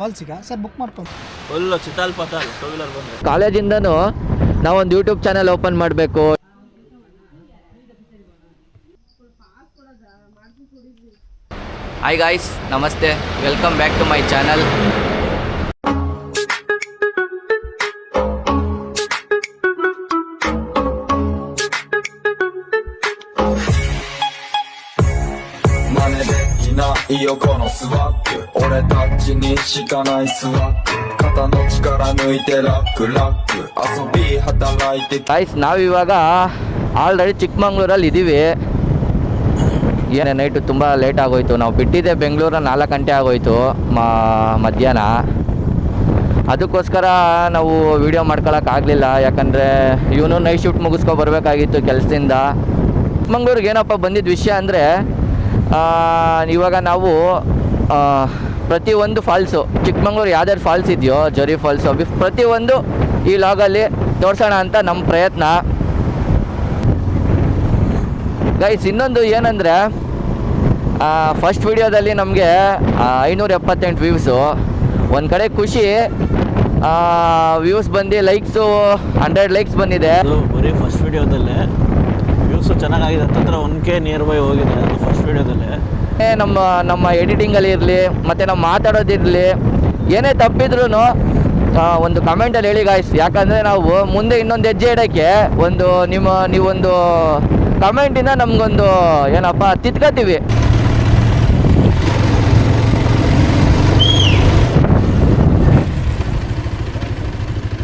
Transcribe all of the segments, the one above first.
ಫಾಲ್ಸಿಗ? Sir book ಮಾಡ್ಕೊಂಡು. ಚಿತಾಲ್ ಕಾಲೇಜಿಂದನೂ ನಾವೊಂದು ಯೂಟ್ಯೂಬ್ ಚಾನೆಲ್ ಓಪನ್ ಮಾಡಬೇಕು. ಹಾಯ್ ಗಾಯ್ಸ್ ನಮಸ್ತೆ. Welcome back to my channel ಮನೆ ಈ ಸ್ವಾಕ್ಯ 俺たちにしかないスワッグ肩の力抜いてラックラック遊び働いて ಗಾಯ್ಸ್ ನಾವಿವಾಗ ಆಲ್ರೆಡಿ ಚಿಕ್ಕಮಂಗ್ಳೂರಲ್ಲಿ ಇದ್ದೀವಿ ಏನೇ ನೈಟು ತುಂಬ ಲೇಟ್ ಆಗೋಯ್ತು ನಾವು ಬಿಟ್ಟಿದ್ದೆ ಬೆಂಗಳೂರ ನಾಲ್ಕು ಗಂಟೆ ಆಗೋಯ್ತು ಮಾ ಮಧ್ಯಾಹ್ನ ಅದಕ್ಕೋಸ್ಕರ ನಾವು ವೀಡಿಯೋ ಮಾಡ್ಕೊಳಕ್ಕಾಗಲಿಲ್ಲ ಯಾಕಂದರೆ ಇವನು ನೈಟ್ ಶಿಫ್ಟ್ ಮುಗಿಸ್ಕೊ ಬರಬೇಕಾಗಿತ್ತು ಕೆಲಸದಿಂದ ಚಿಕ್ಕಮಂಗ್ಳೂರಿಗೆ ಏನಪ್ಪ ಬಂದಿದ್ದ ವಿಷಯ ಅಂದರೆ ಇವಾಗ ನಾವು ಆ, ಪ್ರತಿಯೊಂದು ಫಾಲ್ಸು ಚಿಕ್ಕಮಂಗ್ಳೂರು ಯಾವ್ದಾದ್ರು ಫಾಲ್ಸ್ ಇದೆಯೋ, ಜರಿ ಫಾಲ್ಸು ಪ್ರತಿಯೊಂದು ಈ ಲಾಗಲ್ಲಿ ತೋರಿಸೋಣ ಅಂತ ನಮ್ಮ ಪ್ರಯತ್ನ. ಗೈಸ್ ಇನ್ನೊಂದು ಏನಂದರೆ ಫಸ್ಟ್ ವಿಡಿಯೋದಲ್ಲಿ ನಮಗೆ ಐನೂರ ಎಪ್ಪತ್ತೆಂಟು ವ್ಯೂವ್ಸು ಒಂದು ಕಡೆ ಖುಷಿ ವ್ಯೂಸ್ ಬಂದು ಲೈಕ್ಸು ಹಂಡ್ರೆಡ್ ಲೈಕ್ಸ್ ಬಂದಿದೆ. ಬರೀ ಫಸ್ಟ್ ವಿಡಿಯೋದಲ್ಲೇ ವ್ಯೂಸು ಚೆನ್ನಾಗಿದೆ ಹತ್ತತ್ರ ಒನ್ ಕೆ ನಿಯರ್ ಬೈ ಹೋಗಿದೆ ಫಸ್ಟ್ ವಿಡಿಯೋದಲ್ಲೇ ನಮ್ಮ ನಮ್ಮ ಎಡಿಟಿಂಗಲ್ಲಿ ಇರಲಿ, ಮತ್ತು ನಾವು ಮಾತಾಡೋದಿರಲಿ ಏನೇ ತಪ್ಪಿದ್ರೂ ಒಂದು ಕಮೆಂಟಲ್ಲಿ ಹೇಳಿ ಗಾಯ್ಸ್ ಯಾಕಂದರೆ ನಾವು ಮುಂದೆ ಇನ್ನೊಂದು ಹೆಜ್ಜೆ ಇಡೋಕ್ಕೆ ಒಂದು ನಿಮ್ಮ, ನೀವೊಂದು ಕಮೆಂಟಿಂದ ನಮಗೊಂದು, ಏನಪ್ಪ, ತಿತ್ಕೋತೀವಿ.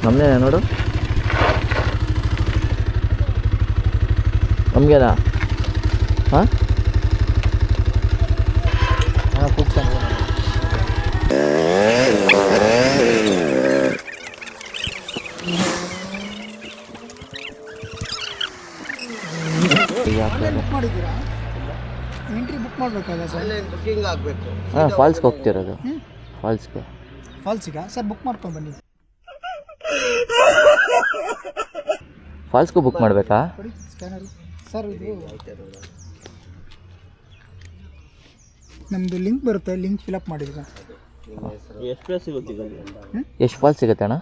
ನಮ್ಮದೇ ನೋಡು? ನಮಗೇನಾ? ಹಾಂ? ಮಾಡಿದ್ದೀರಾ? ಎಂಟ್ರಿ ಬುಕ್ ಮಾಡಬೇಕಲ್ಲ ಸರ್? ಹಾಂ ಫಾಲ್ಸ್ಗೆ ಹೋಗ್ತಿರೋದು. ಫಾಲ್ಸ್ಗೆ ಫಾಲ್ಸಿಗ ಸರ್ ಬುಕ್ ಮಾಡ್ಕೊಂಡು ಬನ್ನಿ. ಫಾಲ್ಸ್ಗೂ ಬುಕ್ ಮಾಡಬೇಕಾ? ಕೊಡಿ ಸ್ಕ್ಯಾನರು ಸರ್ ಇದು ನಮ್ಮದು ಲಿಂಕ್ ಬರುತ್ತೆ ಲಿಂಕ್ ಫಿಲಪ್ ಮಾಡಿದ್ರೆ ಎಷ್ಟು ಪ್ಲೇಸ್ ಸಿಗುತ್ತೆ ಫಾಲ್ಸ್ ಅಣ್ಣ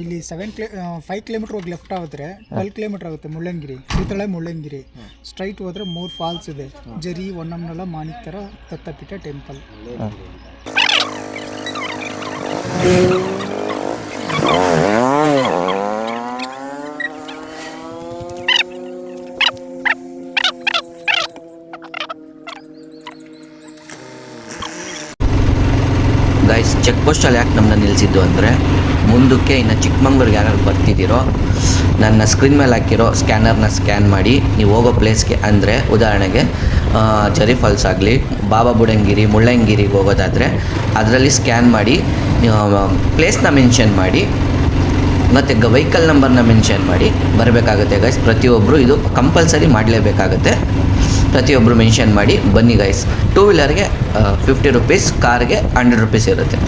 ಇಲ್ಲಿ ಸೆವೆನ್ ಕಿಲೋ ಫೈವ್ ಕಿಲೋಮೀಟ್ರ್ ಹೋಗಿ ಲೆಫ್ಟ್ ಆದರೆ ಟ್ವೆಲ್ ಕಿಲೋಮೀಟ್ರ್ ಆಗುತ್ತೆ ಮುಳ್ಳಂಗಿರಿ ಕಿತ್ತಳೆ ಮುಳ್ಳಂಗಿರಿ. ಸ್ಟ್ರೈಟ್ ಹೋದ್ರೆ ಮೂರು ಫಾಲ್ಸ್ ಇದೆ ಜರಿ ಒನ್ನಂನಲ ಮಾಣಿಕ್ಯರ ದತ್ತಪೀಠ ಟೆಂಪಲ್ ಗೈಸ್ ಚೆಕ್ ಪೋಸ್ಟಲ್ಲಿ ಯಾಕೆ ನಮ್ಮನ್ನ ನಿಲ್ಲಿಸಿದ್ದು ಅಂದರೆ, ಮುಂದಕ್ಕೆ ಇನ್ನು ಚಿಕ್ಕಮಂಗ್ಳೂರಿಗೆ ಯಾರು ಬರ್ತಿದ್ದೀರೋ, ನನ್ನ ಸ್ಕ್ರೀನ್ ಮೇಲೆ ಹಾಕಿರೋ ಸ್ಕ್ಯಾನರ್ನ ಸ್ಕ್ಯಾನ್ ಮಾಡಿ, ನೀವು ಹೋಗೋ ಪ್ಲೇಸ್ಗೆ ಅಂದರೆ, ಉದಾಹರಣೆಗೆ ಜರಿ ಫಾಲ್ಸ್ ಆಗಲಿ ಬಾಬಾ ಬುಡಂಗಿರಿ ಮುಳ್ಳಂಗಿರಿಗೆ ಹೋಗೋದಾದರೆ, ಅದರಲ್ಲಿ ಸ್ಕ್ಯಾನ್ ಮಾಡಿ ಪ್ಲೇಸ್ನ ಮೆನ್ಷನ್ ಮಾಡಿ, ಮತ್ತು ಗ ವೆಹಿಕಲ್ ನಂಬರ್ನ ಮೆನ್ಷನ್ ಮಾಡಿ, ಬರಬೇಕಾಗುತ್ತೆ ಗೈಸ್ ಪ್ರತಿಯೊಬ್ಬರು ಇದು ಕಂಪಲ್ಸರಿ ಮಾಡಲೇಬೇಕಾಗುತ್ತೆ. ಪ್ರತಿಯೊಬ್ಬರು ಮೆನ್ಷನ್ ಮಾಡಿ, ಬನ್ನಿ ಗೈಸ್ ಟೂ ವೀಲರ್ಗೆ ಫಿಫ್ಟಿ ರುಪೀಸ್ ಕಾರ್ಗೆ ಹಂಡ್ರೆಡ್ ರುಪೀಸ್ ಇರುತ್ತೆ.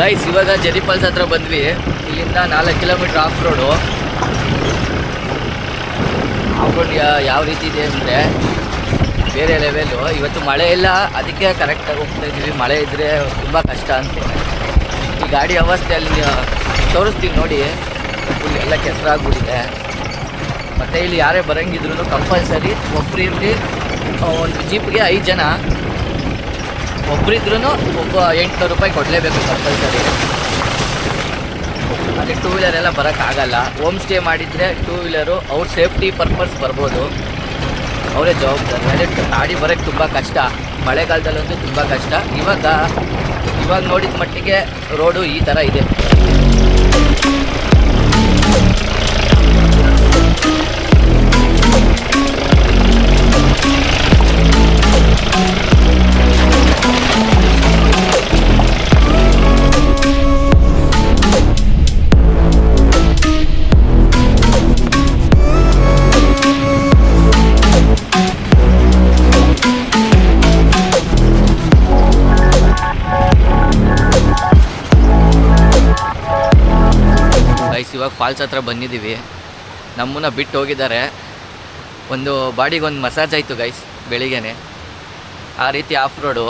ಗೈಸ್ ಇವಾಗ ಜರಿ ಫಾಲ್ಸ್ ಹತ್ರ ಬಂದ್ವಿ. ಇಲ್ಲಿಂದ ನಾಲ್ಕು kilometre off road off road ಯಾವ ರೀತಿ ಇದೆ ಅಂದರೆ ಬೇರೆ ಲೆವೆಲು ಇವತ್ತು ಮಳೆ ಇಲ್ಲ, ಅದಕ್ಕೆ ಕರೆಕ್ಟಾಗಿ ಹೋಗ್ತಾ ಇದ್ದೀವಿ. ಮಳೆ ಇದ್ದರೆ ತುಂಬ ಕಷ್ಟ ಅಂತ. ಈ ಗಾಡಿ ವ್ಯವಸ್ಥೆ ಅಲ್ಲಿ ತೋರಿಸ್ತೀವಿ ನೋಡಿ. ಫುಲ್ ಎಲ್ಲ ಕೆಸರಾಗ್ಬಿಟ್ಟಿದೆ. ಮತ್ತು ಇಲ್ಲಿ ಯಾರೇ ಬರೋಂಗಿದ್ರು ಕಂಪಲ್ಸರಿ ಒಬ್ರು ಇರಲಿ ಒಂದು ಜೀಪ್ಗೆ ಐದು ಜನ. ಒಬ್ಬರಿದ್ರೂ ಒಬ್ಬ ಎಂಟುನೂರು ರೂಪಾಯಿ ಕೊಡಲೇಬೇಕು ಕಂಪಲ್ಸರಿ ಅದೇ ಟೂ ವೀಲರ್ ಎಲ್ಲ ಬರೋಕ್ಕಾಗಲ್ಲ. ಹೋಮ್ ಸ್ಟೇ ಮಾಡಿದರೆ ಟೂ ವೀಲರು ಅವ್ರ ಸೇಫ್ಟಿ ಪರ್ಪಸ್ ಬರ್ಬೋದು. ಅವರೇ ಜವಾಬ್ದಾರಿ. ಅದೇ ಗಾಡಿ ಬರೋಕ್ಕೆ ತುಂಬ ಕಷ್ಟ. ಮಳೆಗಾಲದಲ್ಲಂತೂ ತುಂಬ ಕಷ್ಟ. ಇವಾಗ ಇವಾಗ ನೋಡಿದ ಮಟ್ಟಿಗೆ ರೋಡು ಈ ಥರ ಇದೆ. ಇವಾಗ ಫಾಲ್ಸ್ ಹತ್ರ ಬಂದಿದ್ದೀವಿ. ನಮ್ಮನ್ನ ಬಿಟ್ಟು ಹೋಗಿದ್ದಾರೆ. ಒಂದು ಬಾಡಿಗೆ ಒಂದು ಮಸಾಜ್ ಆಯಿತು ಗೈಸ್ ಬೆಳಿಗ್ಗೆನೆ. ಆ ರೀತಿ ಆಫ್ ರೋಡು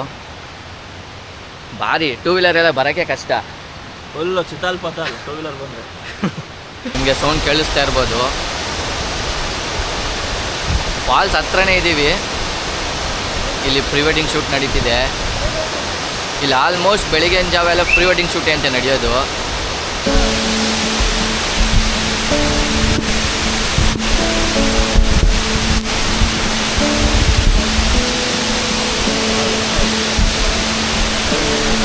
ಭಾರಿ ಟೂ ವೀಲರ್ ಎಲ್ಲ ಬರೋಕ್ಕೆ ಕಷ್ಟ. ಫುಲ್ಲು ಚಿತಾಲ್ ಪತಾಲ್ ಟೂ ವೀಲರ್ ಬಂದರೆ. ನಿಮಗೆ ಸೌಂಡ್ ಕೇಳಿಸ್ತಾ ಇರ್ಬೋದು. ಫಾಲ್ಸ್ ಹತ್ರನೇ ಇದ್ದೀವಿ ಇಲ್ಲಿ ಪ್ರೀ ವೆಡ್ಡಿಂಗ್ ಶೂಟ್ ನಡೀತಿದೆ. ಇಲ್ಲಿ ಆಲ್ಮೋಸ್ಟ್ ಬೆಳಿಗ್ಗೆ ಜಾವ ಎಲ್ಲ ಪ್ರೀ ವೆಡ್ಡಿಂಗ್ ಶೂಟೇ ಅಂತ ನಡೆಯೋದು. ಗೈಸ್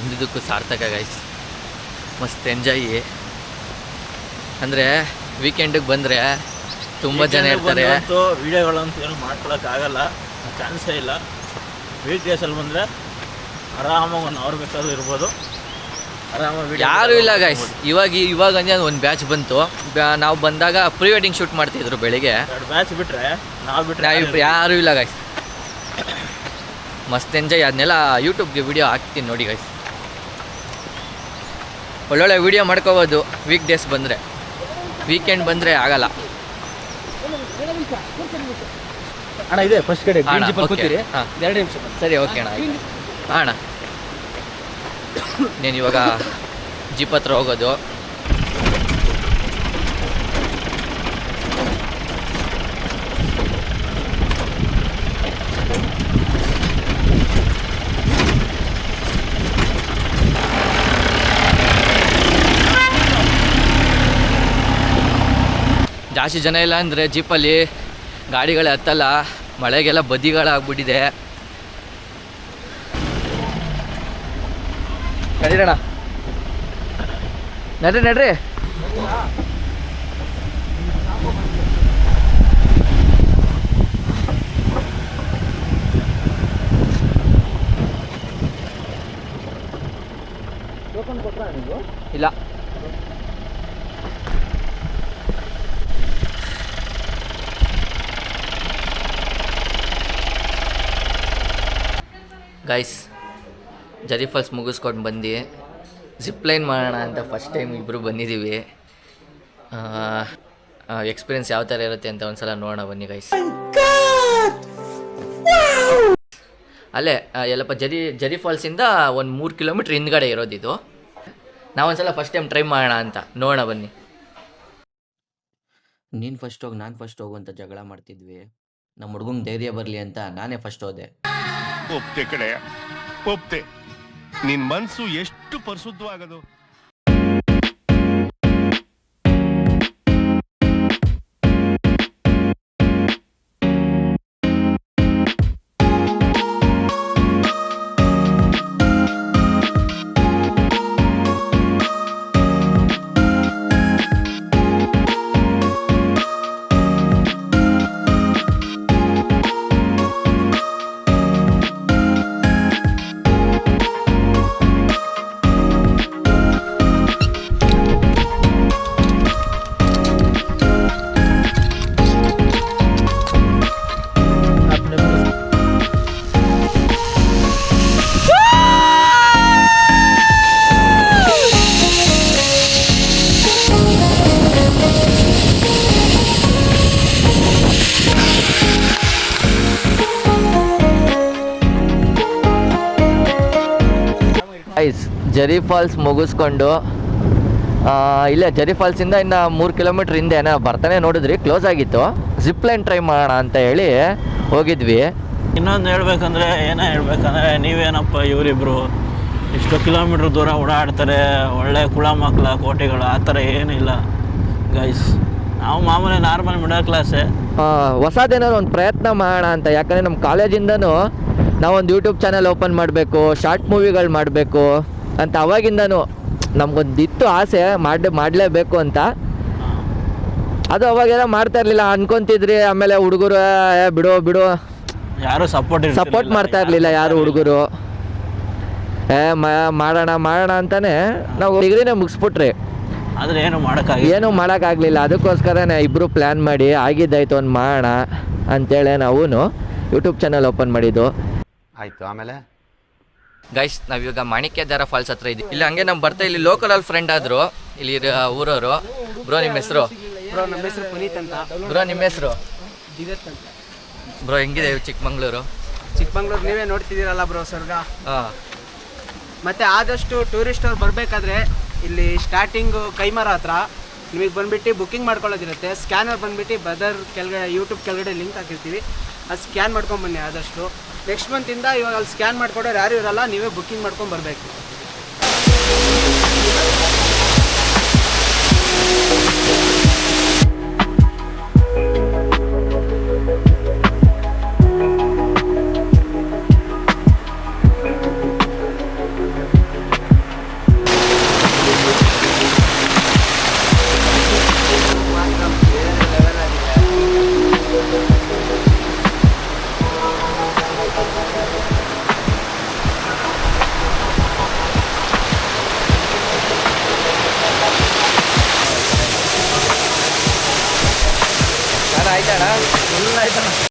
ಬಂದಿದ್ದಕ್ಕೂ ಸಾರ್ಥಕ ಗೈಸ್ ಮಸ್ತ್ ಎಂಜಾಯ್ ಅಂದರೆ ವೀಕೆಂಡಿಗೆ ಬಂದರೆ ತುಂಬ ಜನ ಇರ್ತಾರೆ. ವೀಡಿಯೋಗಳಂತೂ ಏನು ಮಾಡ್ಕೊಳಕ್ಕಾಗಲ್ಲ. ಚಾನ್ಸೇ ಇಲ್ಲ. ವೀಕ್ ಡೇಸಲ್ಲಿ ಬಂದರೆ ಆರಾಮಾಗಿ ಒಂದು ಅವ್ರ ಬೇಕಾದ್ರೂ ಇರ್ಬೋದು. ಆರಾಮಾಗಿ ಯಾರೂ ಇಲ್ಲ ಗೈಸ್ ಇವಾಗ ಇವಾಗ ಅಂದ್ರೆ ಒಂದು ಬ್ಯಾಚ್ ಬಂತು. ನಾವು ಬಂದಾಗ ಪ್ರೀ ವೆಡ್ಡಿಂಗ್ ಶೂಟ್ ಮಾಡ್ತಿದ್ರು ಬೆಳಿಗ್ಗೆ. ಎರಡು ಬ್ಯಾಚ್ ಬಿಟ್ರೆ ನಾವು ಬಿಟ್ಟರೆ ಯಾರೂ ಇಲ್ಲ ಗೈಸ್ ಮಸ್ತ್ ಎಂಜಾಯ್ ಅದನ್ನೆಲ್ಲ ಯೂಟ್ಯೂಬ್ಗೆ ವಿಡಿಯೋ ಹಾಕ್ತೀನಿ ನೋಡಿ ಗೈಸ್ ಒಳ್ಳೊಳ್ಳೆ ವಿಡಿಯೋ ಮಾಡ್ಕೋಬೋದು. ವೀಕ್ ಡೇಸ್ ಬಂದರೆ. ವೀಕೆಂಡ್ ಬಂದರೆ ಆಗಲ್ಲ. ಅಣ್ಣ ಇದೆ ಫಸ್ಟ್ ಕಡೆ ಹಾಂ. ಎರಡು ನಿಮಿಷ ಸರಿ ಓಕೆ ಅಣ್ಣ ಆಯ್ತು. ಹಾ, ಅಣ್ಣ ನಾನು ಇವಾಗ ಜೀಪ್ ಹತ್ರ ಹೋಗೋದು. ಜಾಸ್ತಿ ಜನ ಇಲ್ಲ ಅಂದರೆ ಜೀಪಲ್ಲಿ ಗಾಡಿಗಳೇ ಹತ್ತಲ್ಲ ಮಳೆಗೆಲ್ಲ ಬದಿಗಳಾಗ್ಬಿಟ್ಟಿದೆ. ನಡೀರಣ ನಡ್ರಿ ನಡ್ರಿ. ಇಲ್ಲ. ಗೈಸ್ ಜರಿ ಫಾಲ್ಸ್ ಮುಗಿಸ್ಕೊಂಡು ಬಂದು ಜಿಪ್ ಲೈನ್ ಮಾಡೋಣ ಅಂತ ಫಸ್ಟ್ ಟೈಮ್ ಇಬ್ಬರು ಬಂದಿದ್ದೀವಿ ಎಕ್ಸ್ಪೀರಿಯನ್ಸ್ ಯಾವ ಥರ ಇರುತ್ತೆ ಅಂತ ಒಂದ್ಸಲ ನೋಡೋಣ ಬನ್ನಿ ಗೈಸ್ ಅಲ್ಲೇ ಎಲ್ಲಪ್ಪ, ಜರಿ ಜರಿ ಫಾಲ್ಸಿಂದ ಒಂದು ಮೂರು ಕಿಲೋಮೀಟ್ರ್ ಹಿಂದ್ಗಡೆ ಇರೋದಿದು ನಾವೊಂದ್ಸಲ ಫಸ್ಟ್ ಟೈಮ್ ಟ್ರೈ ಮಾಡೋಣ ಅಂತ. ನೋಡೋಣ ಬನ್ನಿ. ನೀನು ಫಸ್ಟ್ ಹೋಗಿ, ನಾನು ಫಸ್ಟ್ ಹೋಗು ಅಂತ ಜಗಳ ಮಾಡ್ತಿದ್ವಿ. ನಮ್ಮ ಹುಡುಗಂಗೆ ಧೈರ್ಯ ಬರಲಿ ಅಂತ ನಾನೇ ಫಸ್ಟ್ ಹೋದೆ. ಒಪ್ತೆ ಕಡೆ. ಒಪ್ತೆ. ನಿನ್ ಮನ್ಸು ಎಷ್ಟು ಪರಿಶುದ್ಧವಾಗದು? ಜರಿ ಫಾಲ್ಸ್ ಮುಗಿಸ್ಕೊಂಡು ಇಲ್ಲೇ ಜರಿ ಫಾಲ್ಸಿಂದ ಇನ್ನು ಮೂರು ಕಿಲೋಮೀಟ್ರ್ ಹಿಂದೆ ಬರ್ತಾನೆ ನೋಡಿದ್ರಿ ಕ್ಲೋಸ್ ಆಗಿತ್ತು. ಜಿಪ್ ಲೈನ್ ಟ್ರೈ ಮಾಡೋಣ ಅಂತ ಹೇಳಿ ಹೋಗಿದ್ವಿ. ಇನ್ನೊಂದು ಹೇಳ್ಬೇಕಂದ್ರೆ ಏನೋ ಹೇಳ್ಬೇಕಂದ್ರೆ ನೀವೇನಪ್ಪ ಇವರಿಬ್ರು? ಇಷ್ಟು ಕಿಲೋಮೀಟ್ರ್ ದೂರ ಓಡಾಡ್ತಾರೆ ಒಳ್ಳೆ ಕುಳ ಮಕ್ಕಳ ಕೋಟೆಗಳು ಆ ಥರ ಏನಿಲ್ಲ. ಗೈಸ್ ನಾವು ಮಾಮೂಲಿ ನಾರ್ಮಲ್ ಮಿಡಲ್ ಕ್ಲಾಸೇ ಹೊಸದೇನಾದ್ರು ಒಂದು ಪ್ರಯತ್ನ ಮಾಡೋಣ ಅಂತ ಯಾಕಂದರೆ ನಮ್ಮ ಕಾಲೇಜಿಂದನೂ ನಾವೊಂದು ಯೂಟ್ಯೂಬ್ ಚಾನಲ್ ಓಪನ್ ಮಾಡಬೇಕು ಶಾರ್ಟ್ ಮೂವಿಗಳು ಮಾಡಬೇಕು. ಅಂತ ಅವಾಗಿಂದನು ನಮ್ಗೊಂದಿತ್ತು ಇತ್ತು ಆಸೆ ಮಾಡಿ ಮಾಡಲೇಬೇಕು ಅಂತ. ಅದು ಅವಾಗೆಲ್ಲ ಮಾಡ್ತಾ ಇರಲಿಲ್ಲ ಅನ್ಕೊಂತಿದ್ರಿ ಆಮೇಲೆ ಹುಡುಗರು ಬಿಡು ಬಿಡು. ಯಾರು ಸಪೋರ್ಟ್ ಸಪೋರ್ಟ್ ಮಾಡ್ತಾ ಇರಲಿಲ್ಲ ಯಾರು ಹುಡುಗರು. ಏ ಮಾಡೋಣ ಮಾಡೋಣ ಅಂತಾನೆ ನಾವು ಡಿಗ್ರಿನೇ ಮುಗಿಸ್ಬಿಟ್ರಿ. ಆದರೆ ಏನು ಮಾಡೋಕ್ಕಾಗಿ ಏನೂ ಮಾಡೋಕ್ಕಾಗಲಿಲ್ಲ. ಅದಕ್ಕೋಸ್ಕರನೇ ಇಬ್ಬರು ಪ್ಲ್ಯಾನ್ ಮಾಡಿ ಆಗಿದ್ದಾಯ್ತು ಒಂದು ಮಾಡೋಣ ಅಂತೇಳಿ ನಾವು ಯೂಟ್ಯೂಬ್ ಚಾನಲ್ ಓಪನ್ ಮಾಡಿದ್ದು. ಆಯ್ತು ಆಮೇಲೆ? ಗೈಸ್ ನಾವಿವಾಗ ಮಾಣಿಕ್ಯಧಾರ ಫಾಲ್ಸ್ ಹತ್ರ ಇದ್ದೀವಿ ಇಲ್ಲಿ ಹಂಗೆ ನಮ್ಮ ಬರ್ತಾ ಇಲ್ಲಿ ಲೋಕಲಲ್ಲಿ ಫ್ರೆಂಡ್ ಆದರು. ಇಲ್ಲಿ ಊರವರು. ಬ್ರೋ ನಿಮ್ಮ ಹೆಸರು? ಬ್ರೋ ನಮ್ಮ ಹೆಸರು ಪುನೀತ್ ಅಂತ. ಬ್ರೋ ನಿಮ್ಮ ಹೆಸರು? ಬ್ರೋ ಹೆಂಗಿದೆ ಚಿಕ್ಕಮಂಗ್ಳೂರು? ಚಿಕ್ಕಮಂಗ್ಳೂರು ನೀವೇ ನೋಡ್ತಿದ್ದೀರಲ್ಲ ಬ್ರೋ ಸ್ವರ್ಗ. ಹಾಂ. ಮತ್ತೆ ಆದಷ್ಟು ಟೂರಿಸ್ಟ್ ಅವ್ರು ಬರಬೇಕಾದ್ರೆ ಇಲ್ಲಿ ಸ್ಟಾರ್ಟಿಂಗು ಕೈಮರ ಹತ್ರ ನಿಮಗೆ ಬಂದ್ಬಿಟ್ಟು ಬುಕ್ಕಿಂಗ್ ಮಾಡ್ಕೊಳ್ಳೋದಿರುತ್ತೆ. ಸ್ಕ್ಯಾನರ್ ಬಂದ್ಬಿಟ್ಟು ಬದರ್ ಕೆಳಗಡೆ ಯೂಟ್ಯೂಬ್ ಕೆಳಗಡೆ ಲಿಂಕ್ ಹಾಕಿರ್ತೀವಿ. ಅದು ಸ್ಕ್ಯಾನ್ ಮಾಡ್ಕೊಂಡು ಬನ್ನಿ ಆದಷ್ಟು. ನೆಕ್ಸ್ಟ್ ಮಂತಿಂದ ಇವಾಗ ಅಲ್ಲಿ ಸ್ಕ್ಯಾನ್ ಮಾಡ್ಕೊಡೋರು ಯಾರು ಇರಲ್ಲ ನೀವೇ ಬುಕ್ಕಿಂಗ್ ಮಾಡ್ಕೊಂಡು ಬರಬೇಕು.